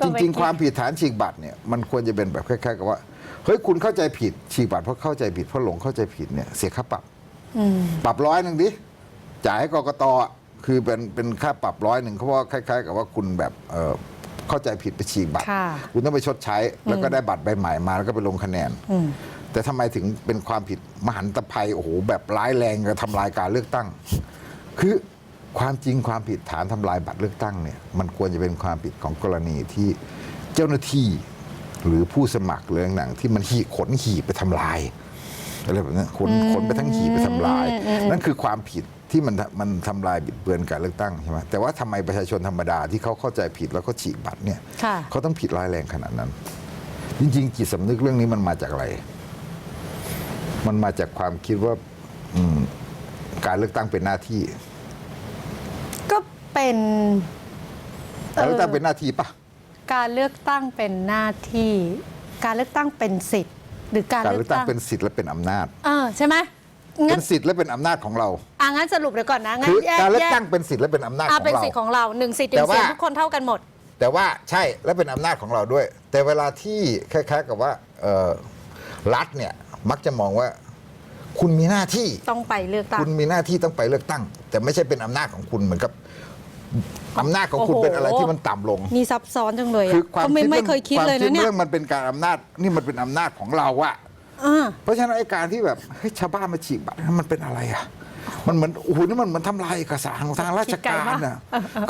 ก็จไม่ริงคิดๆความผิดฐานฉีกบัตรเนี่ยมันควรจะเป็นแบบคล้ายๆกับว่าเฮ้ยคุณเข้าใจผิดฉีกบัตรเพราะเข้าใจผิดเพราะหลงเข้าใจผิดเนี่ยเสียค่าปรับอืมปรับร้อยหนึ่งดิจ่ายให้กกตอะคือเป็นเป็นค่าปรับร้อยหนึ่งเพราะว่าคล้าย ๆ กับว่าคุณแบบเอ่อเข้าใจผิดไปฉีกบัตรค่ะคุณต้องไปชดใช้แล้วก็ได้บัตรใบใหม่มาแล้วก็ไปลงคะแนนอืมแต่ทำไมถึงเป็นความผิดมหันตภัยโอ้โหแบบร้ายแรงกับทำลายการเลือกตั้ง คือ ความจริงความผิดฐานทำลายบัตรเลือกตั้งเนี่ยมันควรจะเป็นความผิดของกรณีที่เจ้าหน้าที่หรือผู้สมัครเรื่องหนังที่มันหีขนหีบไปทำลายอะไรแบบนี้ขนขนไปทั้งหีบไปทำลาย นั่นคือความผิดที่มันมันทำลายบิดเบือนการเลือกตั้งใช่ไหมแต่ว่าทำไมประชาชนธรรมดาที่เขาเข้าใจผิดแล้วก็ฉีกบัตรเนี่ยค่ะเขาต้องผิดร้ายแรงขนาดนั้น จริงๆจิตสำนึกเรื่องนี้มันมาจากอะไร มันมาจากความคิดว่าอืมการเลือกตั้งเป็นหน้าที่ก็ เป็นการเลือกตั้งเป็นหน้าที่ปะการเลือกตั้งเป็นหน้าที่ การเลือกตั้งเป็นสิทธิ์ หรือการการเลืเลืออกกตั้ตั้งงเป็นสิทธิ์และเป็นอำนาจ เออใช่ไหมเป็งั้นนสิทธิ์และเป็นอำนาจของเรา อะงั้นสรุปเดี๋ยวก่อนนะงั้คืนอแยกการเลือกแยตั้งเป็นสิทธิ์และเป็นอำนาจขอะองเป็นเรา สิทธิ์ของเราหนึ่งสิทธิ์หแต่นึ่งเสียงว่าทุกคนเท่ากันหมด แต่ว่าใช่และเป็นอำนาจของเราด้วย แต่เวลาที่คล้ายๆกับว่าเอ่อรัฐเนี่ยมักจะมองว่า คุณมีหน้าที่ ต้องไปเลือกตั้ง คุณมีหน้าที่ต้องไปเลือกตั้ง แต่ไม่ใช่เป็นอำนาจของคุณเหมือนกับ อำนาจของคุณโอ้โห เป็นอะไรที่มันต่ำลง นี่ซับซ้อนจังเลยคืออะความก็ไม่คิดไม่รื่องเคยคิดวามเลยนะเนี่ยเรื่องมันเป็นการอำนาจนี่มันเป็นอำนาจของเราอะอ่า เพราะฉะนั้นไอ้การที่แบบเฮ้ยชาวบ้านมาฉีกบัตรมันเป็นอะไรอะมันเหมือนโอ้โหนี่มันเหมือนทำลายเอกสารของทางราชการน่ะ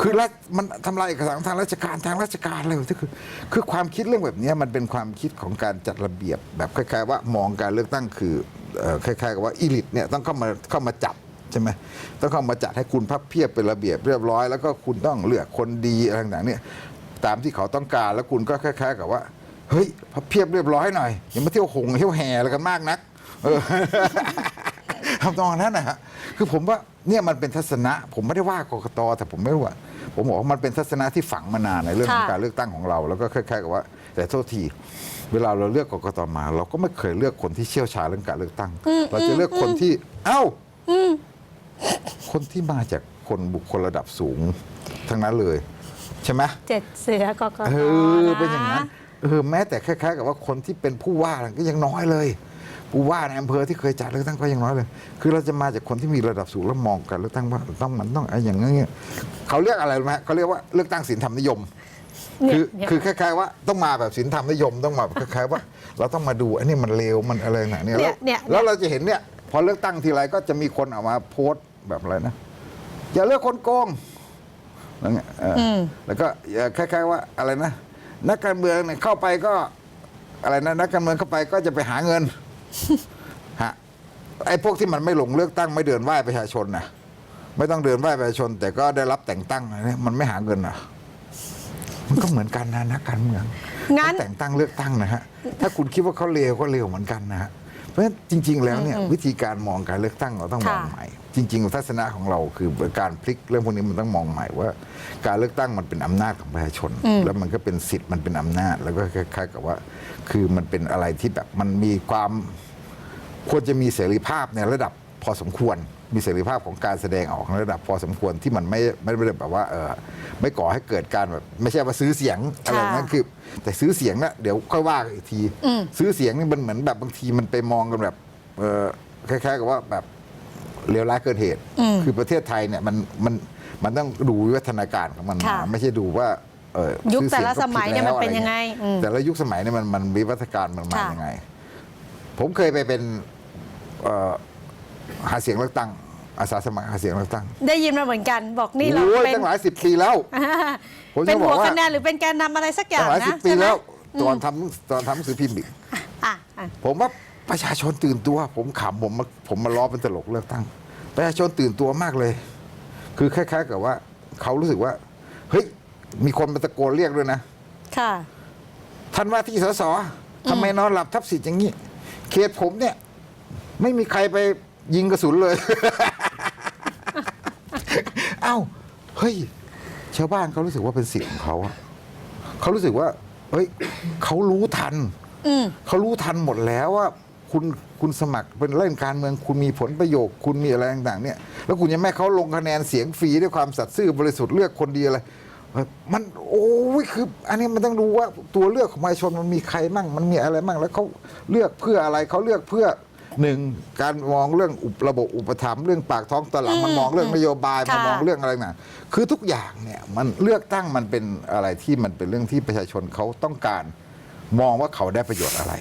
คือรัฐมันทำลายเอกสารของทางราชการทางราชการเลยที่คือ คือความคิดเรื่องแบบเนี้ยมันเป็นความคิดของการจัดระเบียบแบบคล้ายๆว่ามองการเลือกตั้งคือเอ่อคล้ายๆกับว่าอีลิทเนี่ยต้องเข้ามาเข้ามาจับ ใช่ไหมต้องเข้ามาจัดให้คุณพับเพียบเป็นระเบียบเรียบร้อย แล้วก็คุณต้องเลือกคนดีอะไรต่างๆเนี่ยตามที่เขาต้องการแล้วคุณก็คล้ายๆกับว่าเฮ้ยพับเพียบเรียบร้อยหน่อยอย่ามาเที่ยวหงเที่ยวแห่อะไรกันมากนักเออทำตองนั้นนะฮะคือผมว่าเนี่ยมันเป็นทัศนะ ผมไม่ได้ว่ากกตแต่ผมไม่รู้ว่าผมบอกว่ามันเป็นทัศนะที่ฝังมานานในเรื่องของค่ะการเลือกตั้งของเรา แล้วก็คล้ายๆกับว่า แต่โทษทีเวลาเราเลือกกกตมา เราก็ไม่เคยเลือกคนที่เชี่ยวชาญเรื่องการเลือกตั้ง เราจะเลือกคนที่ เอ้า คนที่มาจากคนบุคคลระดับสูง ทั้งนั้นเลย ใช่ไหมเจ็ดเสือกกตเออนะเป็นอย่างนั้นเออแม้แต่คล้ายๆ กับว่าคนที่เป็นผู้ว่าก็ยังน้อยเลย ผู้ว่าในอำเภอที่เคยจัดเลือกตั้งก็ยังน้อยเลย คือเราจะมาจากคนที่มีระดับสูงแล้วมองการเลือกตั้งว่าต้องมันต้องอะไรอย่างเงี้ยเขาเรียกอะไรรู้ไหมเขาเรียกว่าเลือกตั้งศีลธรรมนิยมเนี่ยคือเนี่ยคือคล้ายๆว่าต้องมาแบบศีลธรรมนิยมต้องมาแบบคล้ายๆว่า เราต้องมาดูอันนี้มันเลวมันอะไรหนาเนี่ยเนี่แล้ยวเนี่ยแล้วเราจะเห็นเนี่ยพอเลือกตั้งทีไรก็จะมีคนออกมาโพสต์ แบบอะไรนะอย่าเลือกคนโกงแล้วเนี่ยเอออมแล้วก็อย่าคล้าย ๆ ว่าอะไรนะนักการเมืองเนี่ยเข้าไปก็ อะไรนะนักการเมืองเข้าไปก็จะไปหาเงิน ฮะไอ้พวกที่มันไม่หลงเลือกตั้งไม่เดินไหว้ประชาชนนะไม่ต้องเดินไหว้ประชาชน แต่ก็ได้รับแต่งตั้งอะไรเนี่ยมันไม่หาเงินอะ มันก็เหมือนกันนะนักการเมืองงั้นเขาแต่งตั้งเลือกตั้งนะฮะถ้าคุณคิดว่าเขาเลวก็เลวเหมือนกันนะฮะ เพราะฉะนั้นจริง ๆ แล้วเนี่ยวิธีการมองการเลือกตั้งเราต้องมองค่ะใหม่ จริง ๆ ทัศนะของเราคือการพลิกเรื่องพวกนี้มันต้องมองใหม่ว่า การเลือกตั้งมันเป็นอำนาจของประชาชน แล้วมันก็เป็นสิทธิ์มันเป็นอำนาจ แล้วก็คล้ายๆกับว่า คือมันเป็นอะไรที่แบบมันมีความควรจะมีเสรีภาพในระดับ พอสมควรมีเสรีภาพของการแสดงออกในระดับพอสมควรที่มันไม่ไม่ได้แบบว่าเออไม่ก่อให้เกิดการแบบไม่ใช่ว่าซื้อเสียงอะไรแบบนั้นคือ แต่ซื้อเสียงนะเดี๋ยวค่อยว่ากันอีกที ซื้อเสียงนี่มันเหมือนแบบบางทีมันไปมองกันแบบเออคล้ายๆกับว่าแบบเลวร้ายเกินเหตุ คือประเทศไทยเนี่ยมันมันมันต้องดูวิวัฒนาการของมันมาค่ะ ไม่ใช่ดูว่าเออยุคซื้อแต่เสีงละก็สมัยผิดเนี่ยมันแล้วเป็นอะไรยังไงงี้อืม แต่ละยุคสมัยเนี่ยมันมันวิวัฒนาการมันมาค่ะ ยังไง ผมเคยไปเป็นเอ่อ หาเสียงเลือกตั้งอาสาสมัครหาเสียงเลือกตั้งได้ยินมาเหมือนกันบอกนี่เราโอ้ยเป็นตั้งหลายสิบปีแล้วผมจะเป็นบอหักวว่าคะแนนหรือเป็นแกนนำอะไรสักอย่าตั้งงหลายนะสิบปีใช่ไหมแล้วตอนทำตอนทำหนังสือพิมพ์อีก อะอะผมว่าประชาชนตื่นตัว ผมขำผมมาผมมาล้อเป็นตลกเลือกตั้ง ประชาชนตื่นตัวมากเลย คือคล้ายๆกับว่า เขารู้สึกว่า เฮ้ย มีคนมาตะโกนเรียกด้วยนะ ค่ะ ท่านว่าที่สสทำไมนอนหลับทับสิทธิ์อย่างนี้ เขตผมเนี่ย ไม่มีใครไป ยิงกระสุนเลย เอ้า เฮ้ย ชาวบ้านเขารู้สึกว่าเป็นสิทธิ์ของเขาอะเขารู้สึกว่า เฮ้ย เขารู้ทัน อืม เขารู้ทันหมดแล้วว่า คุณคุณสมัครเป็นเล่นการเมือง คุณมีผลประโยชน์คุณมีอะไรต่างๆเนี่ย แล้วคุณยังแม่ให้เขาลงคะแนนเสียงฟรีด้วยความสัตย์ซื่อบริสุทธิ์เลือกคนดีอะไรเอ่อมันโอ้ยคือ อันนี้มันต้องดูว่าตัวเลือกของประชาชนมันมีใครมั่ง มันมีอะไรมั่งแล้วเขาเลือกเพื่ออะไรเขาเลือกเพื่อ หนึ่งการมองเรื่องอุประบบอุปถัมภ์เรื่องปากท้องตลาดอืมมันมองเรื่องนโยบายค่ะมันมองเรื่องอะไรน่ะคือทุกอย่างเนี่ยมันเลือกตั้งมันเป็นอะไรที่มันเป็นเรื่องที่ประชาชนเขาต้องการ มองว่าเขาได้ประโยชน์อะไร